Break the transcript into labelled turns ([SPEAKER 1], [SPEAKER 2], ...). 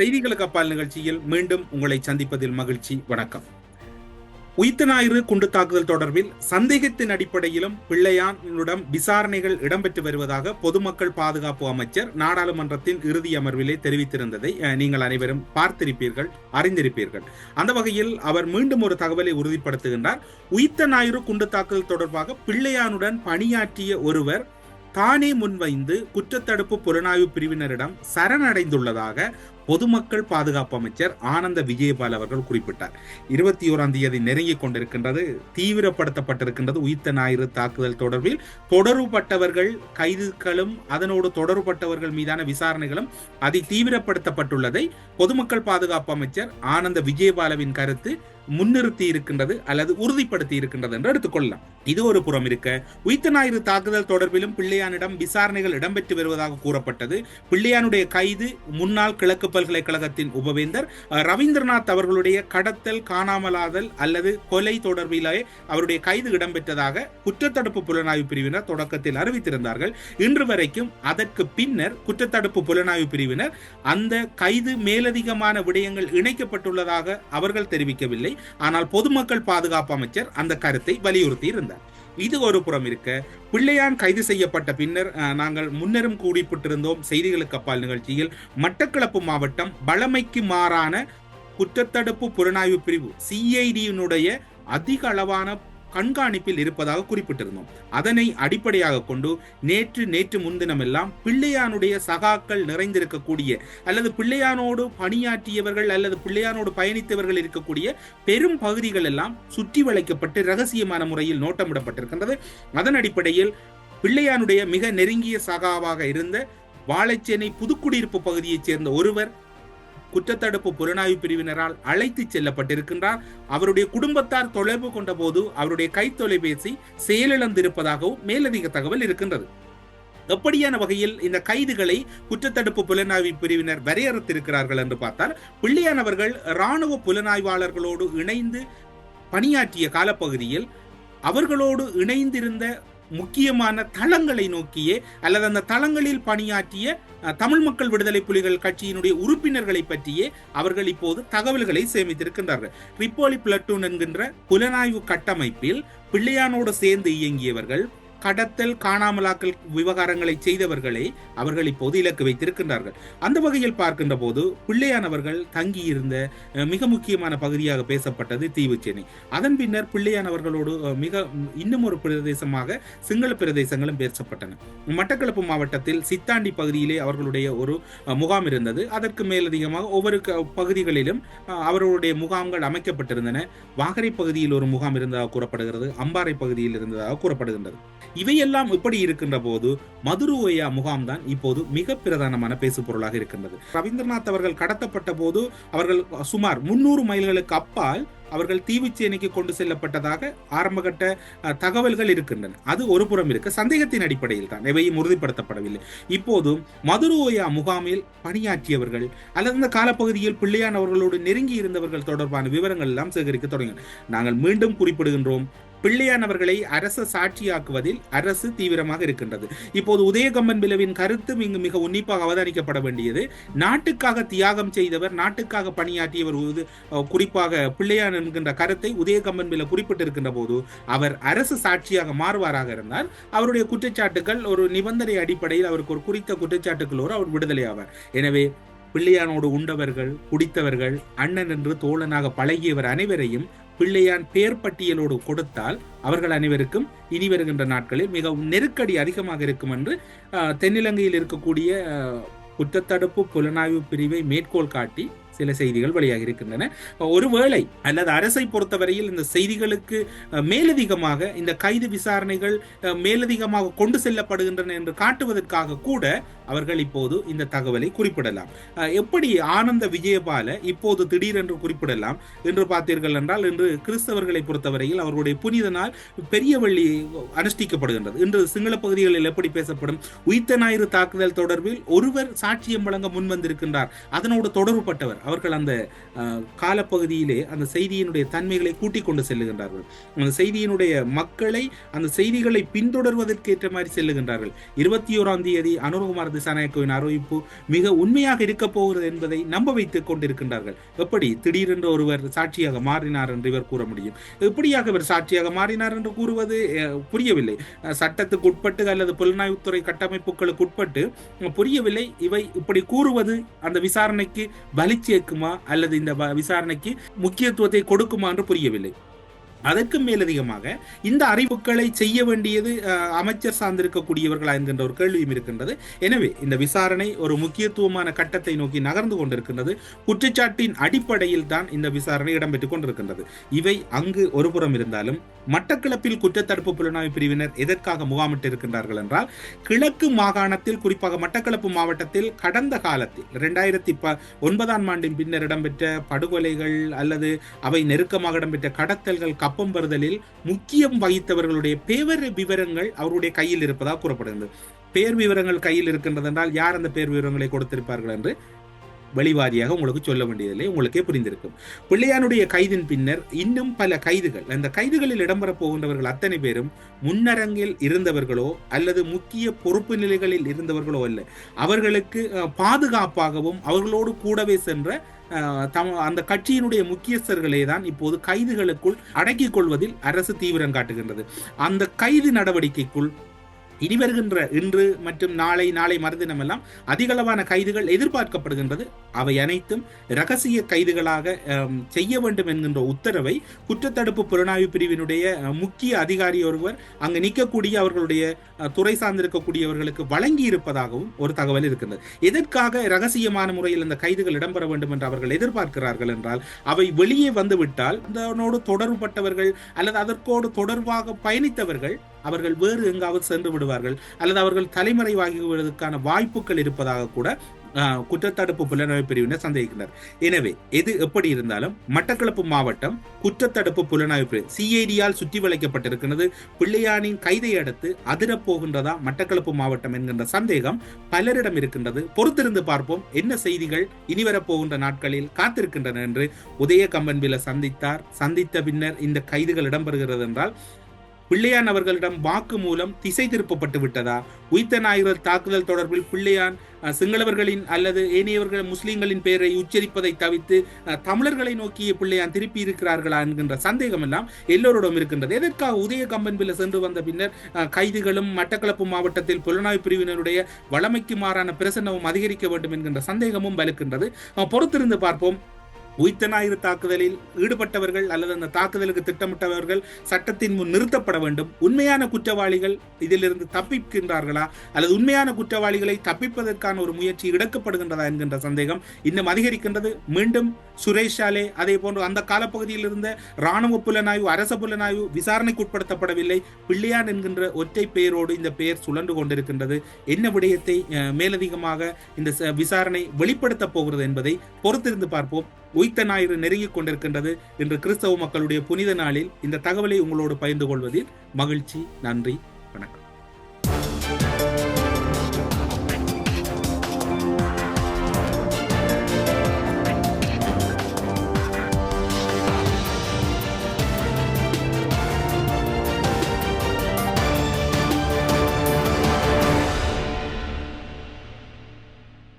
[SPEAKER 1] செய்திகளுக்கு அப்பால் நிகழ்ச்சியில் மீண்டும் உங்களை சந்திப்பதில் மகிழ்ச்சி. வணக்கம். உயிர்த்த ஞாயிறு குண்டு தாக்குதல் தொடர்பில் சந்தேகத்தின் அடிப்படையிலும் பிள்ளையானுடன் விசாரணைகள் இடம்பெற்று வருவதாக பொதுமக்கள் பாதுகாப்பு அமைச்சர் நாடாளுமன்றத்தின் இறுதி அமர்விலே தெரிவித்திருந்ததை நீங்கள் அனைவரும் பார்த்திருப்பீர்கள் அறிந்திருப்பீர்கள். அந்த வகையில் அவர் மீண்டும் ஒரு தகவலை உறுதிப்படுத்துகின்றார். உயிர்த்த ஞாயிறு குண்டு தாக்குதல் தொடர்பாக பிள்ளையானுடன் பணியாற்றிய ஒருவர் தானே முன்வைந்து குற்றத்தடுப்பு புலனாய்வு பிரிவினரிடம் சரணடைந்துள்ளதாக பொதுமக்கள் பாதுகாப்பு அமைச்சர் ஆனந்த விஜயபால் அவர்கள் குறிப்பிட்டார். இருபத்தி ஓராம் தேதி நெருங்கிக் கொண்டிருக்கின்றது தீவிரப்படுத்தப்பட்டிருக்கின்றது உயிர்த்த ஞாயிறு தாக்குதல் தொடர்பில். தொடர்புபட்டவர்கள் கைதுகளும் அதனோடு தொடர்புபட்டவர்கள் மீதான விசாரணைகளும் அதி தீவிரப்படுத்தப்பட்டுள்ளதை பொதுமக்கள் பாதுகாப்பு அமைச்சர் ஆனந்த விஜயபாலவின் கருத்து முன்னிறுத்தி இருக்கின்றது அல்லது உறுதிப்படுத்தி இருக்கின்றது என்று எடுத்துக்கொள்ளலாம். இது ஒரு புறம் இருக்க. உயிர்த்த ஞாயிறு தாக்குதல் தொடர்பிலும் பிள்ளையானிடம் விசாரணைகள் இடம்பெற்று வருவதாக கூறப்பட்டது. பிள்ளையானுடைய கைது முன்னாள் கிழக்கு பல்கலைக்கழகத்தின் உபவேந்தர் ரவீந்திரநாத் அவர்களுடைய கடத்தல் காணாமலாதல் அல்லது கொலை தொடர்பிலே அவருடைய கைது இடம்பெற்றதாக குற்றத்தடுப்பு புலனாய்வு பிரிவினர் தொடக்கத்தில் அறிவித்திருந்தார்கள். இன்று வரைக்கும் அதற்கு பின்னர் குற்றத்தடுப்பு புலனாய்வு பிரிவினர் அந்த கைது மேலதிகமான விடயங்கள் இணைக்கப்பட்டுள்ளதாக அவர்கள் தெரிவிக்கவில்லை. ஆனால் பொதுமக்கள் பாதுகாப்பு அமைச்சர் அந்த கருத்தை வலியுறுத்தி இருந்தார் இது ஒரு புறம் இருக்க பிள்ளையான் கைது செய்யப்பட்ட பின்னர் நாங்கள் முன்னரும் கூடிப்பட்டிருந்தோம் செய்திகளுக்கு அப்பால் நிகழ்ச்சியில் மட்டக்களப்பு மாவட்டம் பழமைக்கு மாறான குற்றத்தடுப்பு புலனாய்வு பிரிவு சிஐடியினுடைய அதிக அளவான கண்காணிப்பில் இருப்பதாக குறிப்பிட்டிருந்தோம். அதனை அடிப்படையாக கொண்டு நேற்று நேற்று முன்தினமெல்லாம் பிள்ளையானுடைய சகாக்கள் நிறைந்திருக்கக்கூடிய அல்லது பிள்ளையானோடு பணியாற்றியவர்கள் அல்லது பிள்ளையானோடு பயணித்தவர்கள் இருக்கக்கூடிய பெரும் பகுதிகள் எல்லாம் சுற்றி வளைக்கப்பட்டு ரகசியமான முறையில் நோட்டமிடப்பட்டிருக்கின்றது. அதன் அடிப்படையில் பிள்ளையானுடைய மிக நெருங்கிய சகாவாக இருந்த வாழைச்சேனை புதுக்குடியிருப்பு பகுதியைச் சேர்ந்த ஒருவர் குற்றத்தடுப்பு புலனாய்வு பிரிவினரால் அழைத்து செல்லப்பட்டிருக்கின்றார். அவருடைய குடும்பத்தார் தொலைவு கொண்ட போது அவருடைய கை தொலைபேசி செயலிழந்திருப்பதாகவும் மேலதிக தகவல் இருக்கின்றது. எப்படியான வகையில் இந்த கைதுகளை குற்றத்தடுப்பு புலனாய்வு பிரிவினர் வரையறுத்திருக்கிறார்கள் என்று பார்த்தால் பிள்ளையானவர்கள் இராணுவ புலனாய்வாளர்களோடு இணைந்து பணியாற்றிய காலப்பகுதியில் அவர்களோடு இணைந்திருந்த முக்கியமான தளங்களை நோக்கியே அல்லது அந்த தளங்களில் பணியாற்றிய தமிழ் மக்கள் விடுதலை புலிகள் கட்சியினுடைய உறுப்பினர்களை பற்றியே அவர்கள் இப்போது தகவல்களை சேமித்திருக்கின்றார்கள். ரிப்போலி பிளட்டூன் என்கின்ற புலனாய்வு கட்டமைப்பில் பிள்ளையானோடு சேர்ந்து இயங்கியவர்கள் கடத்தல் காணாமலாக்கல் விவகாரங்களை செய்தவர்களை அவர்கள் இப்போது இலக்கு வைத்திருக்கின்றார்கள். அந்த வகையில் பார்க்கின்ற போது பிள்ளையானவர்கள் தங்கியிருந்த மிக முக்கியமான பகுதியாக பேசப்பட்டது தீவுச்சேனை அதன் பின்னர் பிள்ளையானவர்களோடு மிக இன்னும் ஒரு பிரதேசமாக சிங்கள பிரதேசங்களும் பேசப்பட்டன. மட்டக்களப்பு மாவட்டத்தில் சித்தாண்டி பகுதியிலே அவர்களுடைய ஒரு முகாம் இருந்தது. அதற்கு மேலதிகமாக ஒவ்வொரு க- பகுதிகளிலும் அவர்களுடைய முகாம்கள் அமைக்கப்பட்டிருந்தன. வாகரை பகுதியில் ஒரு முகாம் இருந்ததாக கூறப்படுகிறது. அம்பாறை பகுதியில் இருந்ததாக கூறப்படுகின்றது. இவையெல்லாம் இப்படி இருக்கின்ற போது மதுருவையா முகாம் தான் இப்போது மிக பிரதானமான பேசு பொருளாக இருக்கின்றது. ரவீந்திரநாத் அவர்கள் கடத்தப்பட்ட போது அவர்கள் சுமார் முன்னூறு மைல்களுக்கு அப்பால் அவர்கள் தீவுச்சேனைக்கு கொண்டு செல்லப்பட்டதாக ஆரம்பகட்ட தகவல்கள் இருக்கின்றன. அது ஒரு புறம் இருக்க. சந்தேகத்தின் அடிப்படையில் தான். எவையும் உறுதிப்படுத்தப்படவில்லை. இப்போது மதுரோயா முகாமில் பணியாற்றியவர்கள் அல்லது இந்த காலப்பகுதியில் பிள்ளையானவர்களோடு நெருங்கி இருந்தவர்கள் தொடர்பான விவரங்கள் எல்லாம் சேகரிக்க தொடங்கின நாங்கள் மீண்டும் குறிப்பிடுகின்றோம். பிள்ளையானவர்களை அரசு சாட்சியாக்குவதில் அரசு தீவிரமாக இருக்கின்றது. இப்போது உதயகம்மன் பிளவின் கருத்தும் இங்கு மிக உன்னிப்பாக அவதானிக்கப்பட வேண்டியது. நாட்டுக்காக தியாகம் செய்தவர் நாட்டுக்காக பணியாற்றியவர் குறிப்பாக பிள்ளையான் என்கின்ற கருத்தை உதயகம்மன் பில குறிப்பிட்டிருக்கின்ற போது அவர் அரசு சாட்சியாக மாறுவாராக இருந்தால் அவருடைய குற்றச்சாட்டுகள் ஒரு நிபந்தனை அடிப்படையில் அவருக்கு ஒரு குறித்த குற்றச்சாட்டுகளோடு அவர் விடுதலை ஆவார். எனவே பிள்ளையானோடு உண்டவர்கள் குடித்தவர்கள் அண்ணன் என்று தோழனாக பழகியவர் அனைவரையும் பிள்ளையான் பேர் பட்டியலோடு கொடுத்தால் அவர்கள் அனைவருக்கும் இனி வருகின்ற நாட்களில் மிகவும் நெருக்கடி அதிகமாக இருக்கும் என்று தென்னிலங்கையில் இருக்கக்கூடிய குற்றத்தடுப்பு புலனாய்வு பிரிவை மேற்கோள் காட்டி சில செய்திகள் வழியாக இருக்கின்றன. ஒருவேளை அல்லது அரசை பொறுத்தவரையில் இந்த செய்திகளுக்கு மேலதிகமாக இந்த கைது விசாரணைகள் மேலதிகமாக கொண்டு செல்லப்படுகின்றன என்று காட்டுவதற்காக கூட அவர்கள் இப்போது இந்த தகவலை குறிப்பிடலாம். எப்படி ஆனந்த விஜயபால இப்போது திடீரென்று குறிப்பிடலாம் என்று பார்த்தீர்கள் என்றால் இன்று கிறிஸ்தவர்களை பொறுத்தவரையில் அவர்களுடைய புனித நாள் பெரிய வள்ளி அனுஷ்டிக்கப்படுகின்றது. இன்று சிங்கள பகுதிகளில் எப்படி பேசப்படும்? உயிர்த்த ஞாயிறு தாக்குதல் தொடர்பில் ஒருவர் சாட்சியம் வழங்க முன்வந்திருக்கின்றார். அதனோடு தொடர்புபட்டவர். அவர்கள் அந்த காலப்பகுதியிலே அந்த செய்தியினுடைய தன்மைகளை கூட்டிக் கொண்டு செல்லுகின்றார்கள். அந்த செய்தியினுடைய மக்களை அந்த செய்திகளை பின்தொடர்வதற்கேற்ற மாதிரி செல்லுகின்றார்கள். இருபத்தி ஓராம் தேதி அனுரகுமார் திசாநாயக்கோவின் அறிவிப்பு மிக உண்மையாக இருக்க போகிறது என்பதை நம்ப வைத்துக் கொண்டிருக்கின்றார்கள். எப்படி? திடீரென்று ஒருவர் சாட்சியாக மாறினார் என்று இவர் கூற முடியும். எப்படியாக இவர் சாட்சியாக மாறினார் என்று கூறுவது புரியவில்லை. சட்டத்துக்கு உட்பட்டு அல்லது புலனாய்வுத்துறை கட்டமைப்புகளுக்கு உட்பட்டு புரியவில்லை. இவை இப்படி கூறுவது அந்த விசாரணைக்கு பலி இருக்குமா அல்லது இந்த விசாரணைக்கு முக்கியத்துவத்தை கொடுக்குமா என்று புரியவில்லை. அதற்கு மேலதிகமாக இந்த அறிவுகளை செய்ய வேண்டியது அமைச்சர் சார்ந்திருக்கக்கூடியவர்களா என்கின்ற ஒரு கேள்வியும் இருக்கின்றது. எனவே இந்த விசாரணை ஒரு முக்கியத்துவமான கட்டத்தை நோக்கி நகர்ந்து கொண்டிருக்கின்றது. குற்றச்சாட்டின் அடிப்படையில் தான் இந்த விசாரணை இடம்பெற்றுக் கொண்டிருக்கின்றது. இவை அங்கு ஒருபுறம் இருந்தாலும் மட்டக்களப்பில் குற்றத்தடுப்பு புலனாய்வு பிரிவினர் எதற்காக முகாமிட்டு இருக்கின்றார்கள் என்றால் கிழக்கு மாகாணத்தில் குறிப்பாக மட்டக்களப்பு மாவட்டத்தில் கடந்த காலத்தில் இரண்டாயிரத்தி ப ஒன்பதாம் ஆண்டின் பின்னர் இடம்பெற்ற படுகொலைகள் அல்லது அவை நெருக்கமாக இடம்பெற்ற கடத்தல்கள் கப்பம் பெறுதலில் முக்கியம் வகித்தவர்களுடைய பேவர் விவரங்கள் அவருடைய கையில் இருப்பதாக கூறப்படுகிறது பேர் விவரங்கள் கையில் இருக்கின்றது என்றால் யார் அந்த பேர் விவரங்களை கொடுத்திருப்பார்கள் என்று வெளிவாரியாக உங்களுக்கு சொல்ல வேண்டியதில்லை உங்களுக்கே புரிந்திருக்கும். பிள்ளையானுடைய கைதின் பின்னர் இன்னும் பல கைதுகள். அந்த கைதுகளில் இடம்பெறப் போகின்றவர்கள் அத்தனை பேரும் முன்னரங்கில் இருந்தவர்களோ அல்லது முக்கிய பொறுப்பு நிலைகளில் இருந்தவர்களோ அல்ல. அவர்களுக்கு பாதுகாப்பாகவும் அவர்களோடு கூடவே சென்ற தம் அந்த கட்சியினுடைய முக்கியஸ்தர்களே தான் இப்போது கைதுகளுக்குள் அடக்கிக் கொள்வதில் அரசு தீவிரம் காட்டுகின்றது. அந்த கைது நடவடிக்கைக்குள் இனி வருகின்ற இன்று மற்றும் நாளை நாளை மறுதினம் எல்லாம் அதிகளவான கைதுகள் எதிர்பார்க்கப்படுகின்றது. அவை அனைத்தும் ரகசிய கைதுகளாக செய்ய வேண்டும் என்கின்ற உத்தரவை குற்றத்தடுப்பு புலனாய்வு பிரிவினுடைய முக்கிய அதிகாரி ஒருவர் அங்கு நிற்கக்கூடிய அவர்களுடைய துறை சார்ந்திருக்கக்கூடியவர்களுக்கு வழங்கி இருப்பதாகவும் ஒரு தகவல் இருக்கின்றது. எதற்காக ரகசியமான முறையில் இந்த கைதுகள் இடம்பெற வேண்டும் என்று அவர்கள் எதிர்பார்க்கிறார்கள் என்றால் அவை வெளியே வந்துவிட்டால் அதனோடு தொடர்புபட்டவர்கள் அல்லது அதற்கோடு தொடர்பாக பயணித்தவர்கள் அவர்கள் வேறு எங்காவது சென்று விடுவார்கள். அல்லது அவர்கள் தலைமறைவாகுவதற்கான வாய்ப்புகள் இருப்பதாக கூட குற்றத்தடுப்பு புலனாய்வு பிரிவினர் சந்தேகிக்கின்றனர். எனவே எது எப்படி இருந்தாலும் மட்டக்களப்பு மாவட்டம் குற்றத்தடுப்பு புலனாய்வு பிரிவு சிஐடியால் சுற்றி வளைக்கப்பட்டிருக்கிறது பிள்ளையானின் கைதை அடுத்து அதிரப் போகின்றதா மட்டக்களப்பு மாவட்டம் என்கின்ற சந்தேகம் பலரிடம் இருக்கின்றது. பொறுத்திருந்து பார்ப்போம் என்ன செய்திகள் இனி வரப்போகின்ற நாட்களில் காத்திருக்கின்றன என்று. உதய கம்பன்பில சந்தித்தார். சந்தித்த பின்னர் இந்த கைதுகள் இடம்பெறுகிறது என்றால் பிள்ளையான் அவர்களிடம் வாக்கு மூலம் திசை திருப்பப்பட்டு விட்டதா? உயிர்த்த ஞாயிறு தாக்குதல் தொடர்பில் பிள்ளையான் சிங்களவர்களின் அல்லது ஏனையவர்கள் முஸ்லிம்களின் பெயரை உச்சரிப்பதை தவிர்த்து தமிழர்களை நோக்கிய பிள்ளையான் திருப்பி இருக்கிறார்களா என்கின்ற சந்தேகம் எல்லாம் எல்லோரிடம் இருக்கின்றது. எதற்காக உதய கம்பன்பில் சென்று வந்த பின்னர் அஹ், கைதுகளும் மட்டக்களப்பு மாவட்டத்தில் புலனாய்வு பிரிவினருடைய வளமைக்கு மாறான பிரசன்னமும் அதிகரிக்க வேண்டும் என்கின்ற சந்தேகமும் வலுக்கின்றது. பொறுத்திருந்து பார்ப்போம். உயிர்த்த தாக்குதலில் ஈடுபட்டவர்கள் அல்லது அந்த தாக்குதலுக்கு திட்டமிட்டவர்கள் சட்டத்தின் முன் நிறுத்தப்பட வேண்டும். உண்மையான குற்றவாளிகள் இதிலிருந்து தப்பிக்கின்றார்களா? அல்லது உண்மையான குற்றவாளிகளை தப்பிப்பதற்கான ஒரு முயற்சி எடுக்கப்படுகின்றதா என்கின்ற சந்தேகம் இன்னும் அதிகரிக்கின்றது. மீண்டும் சுரேஷாலே அதே போன்று அந்த காலப்பகுதியில் இருந்த இராணுவ புலனாய்வு அரச புலனாய்வு விசாரணைக்கு உட்படுத்தப்படவில்லை. பிள்ளையான் என்கின்ற ஒற்றை பெயரோடு இந்த பெயர் சுழன்று கொண்டிருக்கின்றது. என்ன விடயத்தை மேலதிகமாக இந்த ச- விசாரணை வெளிப்படுத்தப் போகிறது என்பதை பொறுத்திருந்து பார்ப்போம். உய்த்த ஞாயிறு நெருங்கிக் கொண்டிருக்கின்றது. என்று கிறிஸ்தவ மக்களுடைய புனித நாளில் இந்த தகவலை உங்களோடு பகிர்ந்து கொள்வதில் மகிழ்ச்சி நன்றி வணக்கம்.